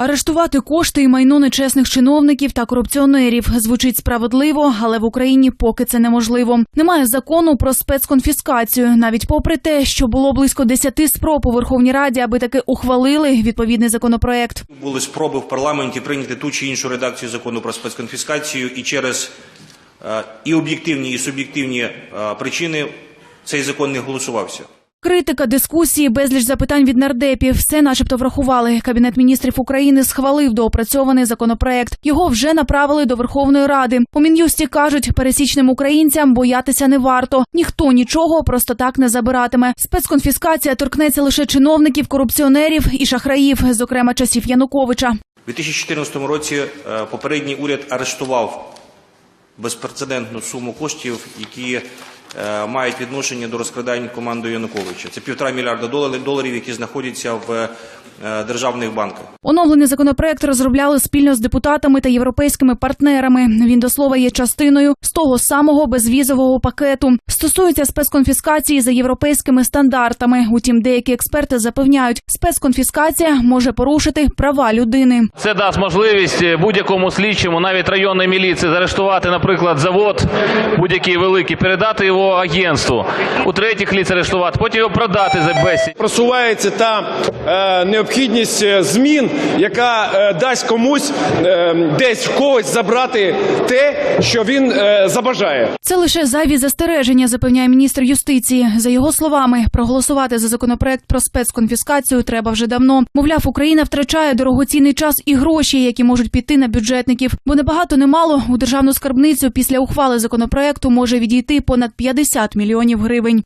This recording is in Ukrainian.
Арештувати кошти і майно нечесних чиновників та корупціонерів звучить справедливо, але в Україні поки це неможливо. Немає закону про спецконфіскацію, навіть попри те, що було близько десяти спроб у Верховній Раді, аби таки ухвалили відповідний законопроект. Були спроби в парламенті прийняти ту чи іншу редакцію закону про спецконфіскацію, і через е, і об'єктивні, і суб'єктивні е, причини цей закон не голосувався. Критика, дискусії, безліч запитань від нардепів. Все, начебто, врахували. Кабінет міністрів України схвалив доопрацьований законопроект. Його вже направили до Верховної Ради. У мін'юсті кажуть, пересічним українцям боятися не варто. Ніхто нічого просто так не забиратиме. Спецконфіскація торкнеться лише чиновників, корупціонерів і шахраїв, зокрема часів Януковича. У 2014 році е, попередній уряд арештував безпрецедентну суму коштів, які мають відношення до розкрадань командою Януковича. Це півтора мільярда доларів, які знаходяться в е, державних банках. Оновлений законопроект розробляли спільно з депутатами та європейськими партнерами. Він до слова є частиною з того самого безвізового пакету. Стосується спецконфіскації за європейськими стандартами. Утім, деякі експерти запевняють, спецконфіскація може порушити права людини. Це дасть можливість будь-якому слідчому, навіть районної міліції, заарештувати, наприклад, завод будь-який великий, передати його агентству, у третіх ліц арештувати, потім його продати за безцінь. просувається та е, необхідність е, змін, яка е, дасть комусь е, десь в когось забрати те, що він забажає. Це лише зайві застереження, запевняє міністр юстиції. За його словами, проголосувати за законопроект про спецконфіскацію треба вже давно. Мовляв, Україна втрачає дорогоцінний час і гроші, які можуть піти на бюджетників. Бо небагато немало у державну скарбницю після ухвали законопроекту може відійти понад 50 мільйонів гривень.